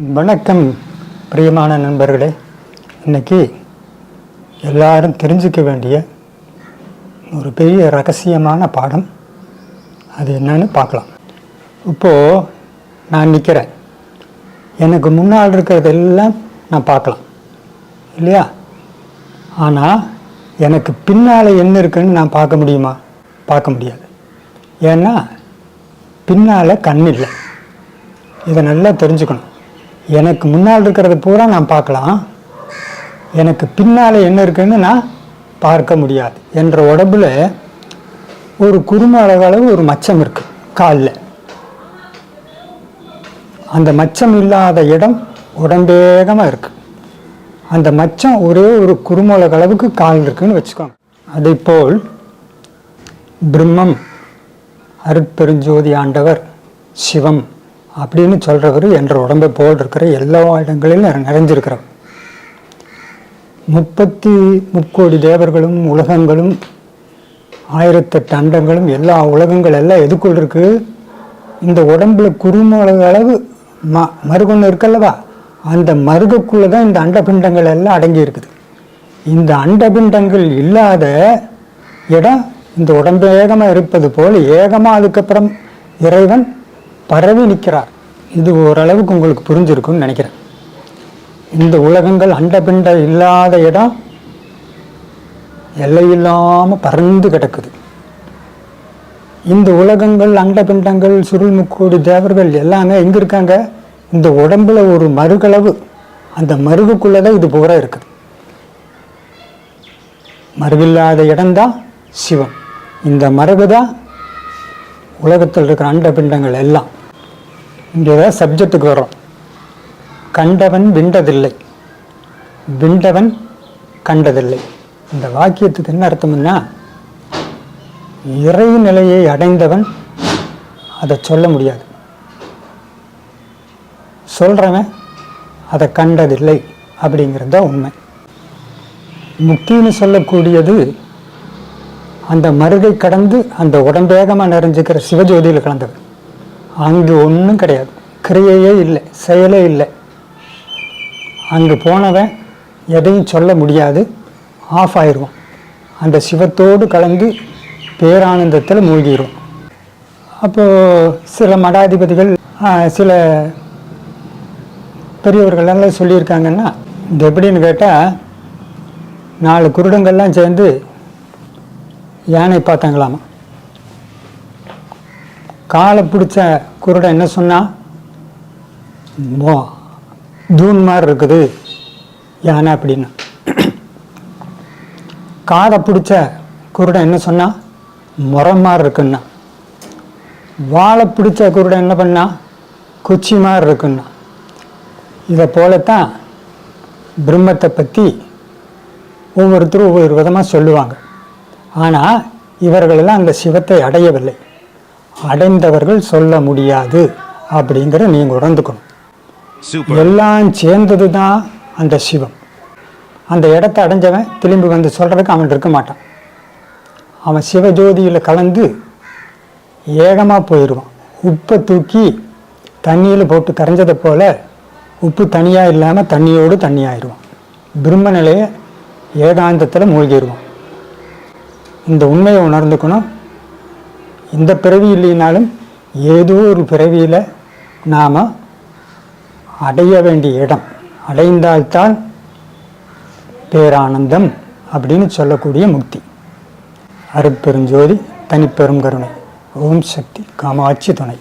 வணக்கம் பிரியமான நண்பர்களே. இன்னைக்கு எல்லாரும் தெரிஞ்சுக்க வேண்டிய ஒரு பெரிய ரகசியமான பாடம். அது என்னன்னு பார்க்கலாம். இப்போது நான் நிற்கிறேன் எனக்கு முன்னால் இருக்கிறதெல்லாம் நான் பார்க்கலாம். இல்லையா? ஆனால் எனக்கு பின்னால் என்ன இருக்குன்னு நான் பார்க்க முடியுமா? பார்க்க முடியாது. ஏன்னா பின்னால் கண் இல்லை. இதை நல்லா தெரிஞ்சுக்கணும். எனக்கு முன்னால் இருக்கிறத பூரா நான் பார்க்கலாம். எனக்கு பின்னால் என்ன இருக்குன்னு நான் பார்க்க முடியாது. என்ற உடம்புல ஒரு குறும அளவு ஒரு மச்சம் இருக்கு காலில். அந்த மச்சம் இல்லாத இடம் உடம்பேகமாக இருக்கு. அந்த மச்சம் ஒரே ஒரு குருமூல அளவுக்கு கால் இருக்குன்னு வச்சுக்கோங்க. அதேபோல் பிரம்மம் அருட்பெருஞ்சோதி ஆண்டவர் சிவம் அப்படின்னு சொல்கிறவர் என்ற உடம்பை போல் இருக்கிற எல்லா இடங்களிலும் நிறைஞ்சிருக்கிறவர் முப்பத்தி முக்கோடி தேவர்களும் உலகங்களும் ஆயிரத்தெட்டு அண்டங்களும் எல்லா உலகங்கள் எல்லாம் எதுக்குள்ளிருக்கு இந்த உடம்புல குருமூல அளவு ம மருகொன்று இருக்கல்லவா அந்த மருகுக்குள்ளே தான் இந்த அண்டபிண்டங்கள் எல்லாம் அடங்கி இருக்குது. இந்த அண்டபிண்டங்கள் இல்லாத இடம் இந்த உடம்பு ஏகமாக இருப்பது போல் ஏகமாக அதுக்கப்புறம் இறைவன் பரவி நிற்கிறார். இது ஓரளவுக்கு உங்களுக்கு புரிஞ்சிருக்கும்னு நினைக்கிறேன். இந்த உலகங்கள் அண்டபிண்ட இல்லாத இடம் எல்லையில்லாமல் பறந்து கிடக்குது. இந்த உலகங்கள் அண்டபிண்டங்கள் சுருள் முக்கோடி தேவர்கள் எல்லாமே எங்கே இருக்காங்க? இந்த உடம்பில் ஒரு மறுகளவு அந்த மருகுக்குள்ளே தான் இது பூரா இருக்குது. மருவில்லாத இடம்தான் சிவம். இந்த மரபு தான் உலகத்தில் இருக்கிற அண்டபிண்டங்கள் எல்லாம். இங்கே தான் சப்ஜெக்டுக்கு வரும் கண்டவன் விண்டதில்லை. விண்டவன் கண்டதில்லை. இந்த வாக்கியத்துக்கு என்ன அர்த்தம்னா இறை நிலையை அடைந்தவன் அதை சொல்ல முடியாது. சொல்கிறவன் அதை கண்டதில்லை அப்படிங்கிறது தான் உண்மை. முக்தின்னு சொல்லக்கூடியது அந்த மருகை கடந்து அந்த உடம்பேகமாக நிறைஞ்சிக்கிற சிவஜோதியில் கலந்தவர் அங்கு ஒன்றும் கிடையாது. கிரியையே இல்லை செயலே இல்லை. அங்கே போனவன் எதையும் சொல்ல முடியாது. ஆஃப் ஆயிடுவான் அந்த சிவத்தோடு கலந்து பேரானந்தத்தில் மூழ்கிடுவான் அப்போது சில மடாதிபதிகள் சில பெரியவர்கள் எல்லாம் சொல்லியிருக்காங்கன்னா இது எப்படின்னு கேட்டால் நாலு குருடங்கள்லாம் சேர்ந்து யானை பார்த்தாங்களாமா? காலை பிடிச்ச குருடன் என்ன சொன்னா? மோ தூண் மாதிரி இருக்குது. யானை அப்படின்னா. காதை பிடிச்ச குருடன் என்ன சொன்னா? முறம் மாதிரி இருக்குன்னா. வாழை பிடிச்ச குருடன் என்ன பண்ணா? குச்சி மாதிரி இருக்குன்னா. இதை போலத்தான் பிரம்மத்தை பற்றி ஒவ்வொருத்தரும் ஒவ்வொரு விதமாக சொல்லுவாங்க. ஆனால் இவர்களெல்லாம் அந்த சிவத்தை அடையவில்லை. அடைந்தவர்கள் சொல்ல முடியாது அப்படிங்கிற நீங்கள் உணர்ந்துக்கணும். எல்லாம் சேர்ந்தது தான் அந்த சிவம். அந்த இடத்த அடைஞ்சவன் திரும்பி வந்து சொல்கிறதுக்கு அவன் இருக்க மாட்டான். அவன் சிவஜோதியில் கலந்து ஏகமாக போயிடுவான் உப்பை தூக்கி தண்ணியில் போட்டு கரைஞ்சதை போல உப்பு தனியாக இல்லாமல் தண்ணியோடு தண்ணியாயிடுவான் பிரம்ம நிலையை ஏகாந்தத்தில் மூழ்கிடுவான் இந்த உண்மையை உணர்ந்துக்கணும். இந்த பிறவி இல்லைனாலும் ஏதோ ஒரு பிறவியில் நாம் அடைய வேண்டிய இடம். அடைந்தால்தான் பேரானந்தம் அப்படின்னு சொல்லக்கூடிய முக்தி. அருட்பெருஞ்சோதி தனிப்பெரும் கருணை. ஓம் சக்தி காமாட்சி துணை.